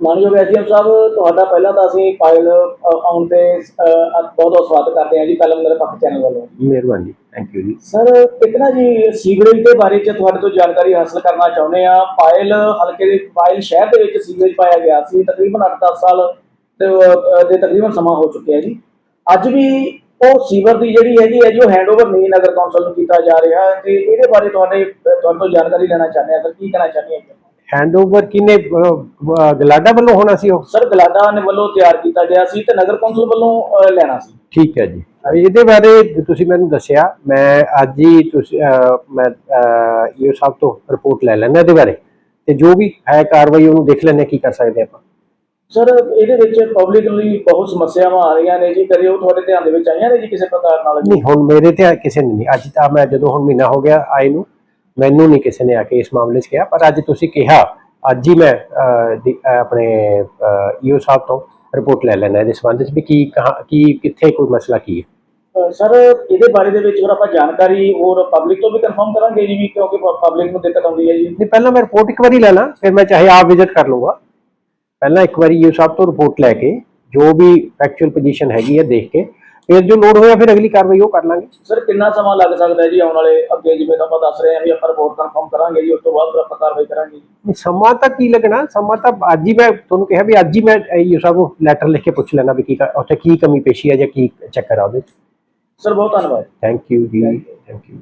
ਮਾਨਯੋਗ ਐਸਡੀਐਮ ਸਾਹਿਬ ਤੁਹਾਡਾ ਪਹਿਲਾਂ ਤਾਂ ਅਸੀਂ ਫਾਈਲ ਆਉਣ ਤੇ ਬਹੁਤ ਬਹੁਤ ਸਵਾਗਤ ਕਰਦੇ ਹਾਂ ਜੀ ਕਲਮ ਮੇਰੇ ਪੱਖ ਚੈਨਲ ਵੱਲੋਂ। ਮਿਹਰਬਾਨੀ ਥੈਂਕ ਯੂ ਜੀ। ਸਰ ਇੱਕ ਨਾ ਜੀ ਸੀਵਰੇਜ ਦੇ ਬਾਰੇ ਚ ਤੁਹਾਡੇ ਤੋਂ ਜਾਣਕਾਰੀ ਹਾਸਲ ਕਰਨਾ ਚਾਹੁੰਦੇ ਆ ਪਾਇਲ ਹਲਕੇ ਦੇ ਪਾਇਲ ਸ਼ਹਿਰ ਦੇ ਵਿੱਚ ਸੀਵਰੇਜ ਪਾਇਆ ਗਿਆ ਸੀ ਤਕਰੀਬਨ 8-10 ਸਾਲ ਦੇ ਤਕਰੀਬਨ ਸਮਾਂ ਹੋ ਚੁੱਕਿਆ ਜੀ। ਅੱਜ ਵੀ ਉਹ ਸੀਵਰ ਦੀ ਜਿਹੜੀ ਹੈਗੀ ਹੈ ਜੀ ਉਹ ਹੈਂਡਓਵਰ ਨਹੀਂ ਨਗਰ ਕੌਂਸਲ ਨੂੰ ਕੀਤਾ ਜਾ ਰਿਹਾ ਤੇ ਇਹਦੇ ਬਾਰੇ ਤੁਹਾਡੇ ਤੁਹਾਡੇ ਤੋਂ ਜਾਣਕਾਰੀ ਲੈਣਾ ਚਾਹੁੰਦੇ ਆ ਸਰ ਕੀ ਕਹਿਣਾ ਚਾਹੁੰਦੇ ਆ ਜੀ? ਹੈਂਡਓਵਰ ਕਿਨੇ ਗਲਾਡਾ ਵੱਲੋਂ ਹੋਣਾ ਸੀ ਉਹ? ਸਰ ਗਲਾਡਾ ਨੇ ਵੱਲੋਂ ਤਿਆਰ ਕੀਤਾ ਗਿਆ ਸੀ ਤੇ ਨਗਰ ਕੌਂਸਲ ਵੱਲੋਂ ਲੈਣਾ ਸੀ। ਠੀਕ ਹੈ ਜੀ। ਇਹਦੇ ਬਾਰੇ ਤੁਸੀਂ ਮੈਨੂੰ ਦੱਸਿਆ ਮੈਂ ਅੱਜ ਹੀ ਤੁਸੀਂ ਮੈਂ ਇਹ ਸਭ ਤੋਂ ਰਿਪੋਰਟ ਲੈ ਲੈਣਾ ਇਹਦੇ ਬਾਰੇ। ਤੇ ਜੋ ਵੀ ਹੈ ਕਾਰਵਾਈ ਉਹਨੂੰ ਦੇਖ ਲੈਣੇ ਕੀ ਕਰ ਸਕਦੇ ਆਪਾਂ। ਸਰ ਇਹਦੇ ਵਿੱਚ ਪਬਲਿਕ ਲਈ ਬਹੁਤ ਸਮੱਸਿਆਵਾਂ ਆ ਰਹੀਆਂ ਨੇ ਜੀ ਕਦੇ ਉਹ ਤੁਹਾਡੇ ਧਿਆਨ ਦੇ ਵਿੱਚ ਆਈਆਂ ਨੇ ਜੀ ਕਿਸੇ ਪ੍ਰਕਾਰ ਨਾਲ? ਨਹੀਂ ਹੁਣ ਮੇਰੇ ਤੇ ਕਿਸੇ ਨੇ ਨਹੀਂ। ਅੱਜ ਤਾਂ ਮੈਂ ਜਦੋਂ ਹੁਣ ਮਹੀਨਾ ਹੋ ਗਿਆ ਆਏ ਨੂੰ ਮੈਨੂੰ ਨਹੀਂ ਕਿਸੇ ਨੇ ਆ ਕੇ ਇਸ ਮਾਮਲੇ 'ਚ ਕਿਹਾ ਪਰ ਅੱਜ ਤੁਸੀਂ ਕਿਹਾ ਅੱਜ ਹੀ ਮੈਂ ਆਪਣੇ ਈਓ ਸਾਹਿਬ ਤੋਂ ਰਿਪੋਰਟ ਲੈ ਲੈਣਾ ਇਹਦੇ ਸੰਬੰਧ 'ਚ ਵੀ ਕੀ ਕੀ ਕਿੱਥੇ ਕੋਈ ਮਸਲਾ ਕੀ ਹੈ। ਸਰ ਇਹਦੇ ਬਾਰੇ ਦੇ ਵਿੱਚ ਫਿਰ ਆਪਾਂ ਜਾਣਕਾਰੀ ਹੋਰ ਪਬਲਿਕ ਤੋਂ ਵੀ ਕਨਫਰਮ ਕਰਾਂਗੇ ਜੀ ਵੀ ਕਿਉਂਕਿ ਪਬਲਿਕ ਨੂੰ ਦਿੱਕਤ ਆਉਂਦੀ ਹੈ ਜੀ। ਨਹੀਂ ਪਹਿਲਾਂ ਮੈਂ ਰਿਪੋਰਟ ਇੱਕ ਵਾਰੀ ਲੈ ਲਾਂ ਫਿਰ ਮੈਂ ਚਾਹੇ ਆਪ ਵਿਜ਼ਿਟ ਕਰ ਲੂੰਗਾ ਪਹਿਲਾਂ ਇੱਕ ਵਾਰੀ ਇਹ ਸਭ ਤੋਂ ਰਿਪੋਰਟ ਲੈ ਕੇ ਜੋ ਵੀ ਫੈਕਚੁਅਲ ਪੋਜੀਸ਼ਨ ਹੈਗੀ ਹੈ ਦੇਖ ਕੇ। ਫਿਰ ਜੋ ਲੋਡ ਹੋਇਆ ਫਿਰ ਅਗਲੀ ਕਾਰਵਾਈ ਉਹ ਕਰ ਲਾਂਗੇ। ਸਰ ਕਿੰਨਾ ਸਮਾਂ ਲੱਗ ਸਕਦਾ ਹੈ ਜੀ ਆਉਣ ਵਾਲੇ? ਅੱਗੇ ਜਿਵੇਂ ਤਾਂ ਆਪਾਂ ਦੱਸ ਰਹੇ ਹਾਂ ਵੀ ਆਪਾਂ ਰਿਪੋਰਟ ਕਨਫਰਮ ਕਰਾਂਗੇ ਜੀ ਉਸ ਤੋਂ ਬਾਅਦ ਫਿਰ ਆਪਾਂ ਕਾਰਵਾਈ ਕਰਾਂਗੇ ਨਹੀਂ, ਸਮਾਂ ਤਾਂ ਕੀ ਲੱਗਣਾ? ਸਮਾਂ ਤਾਂ ਅੱਜ ਹੀ ਮੈਂ ਤੁਹਾਨੂੰ ਕਿਹਾ ਵੀ ਅੱਜ ਹੀ ਮੈਂ ਇਹ ਸਭ ਨੂੰ ਲੈਟਰ ਲਿਖ ਕੇ ਪੁੱਛ ਲੈਣਾ ਵੀ ਕੀ ਕ- ਉੱਥੇ ਕੀ ਕਮੀ ਪੇਸ਼ੀ ਹੈ ਜਾਂ ਕੀ ਚੱਕਰ ਆ ਉਹਦੇ ਸਰ ਬਹੁਤ ਧੰਨਵਾਦ thank you ji. Thank you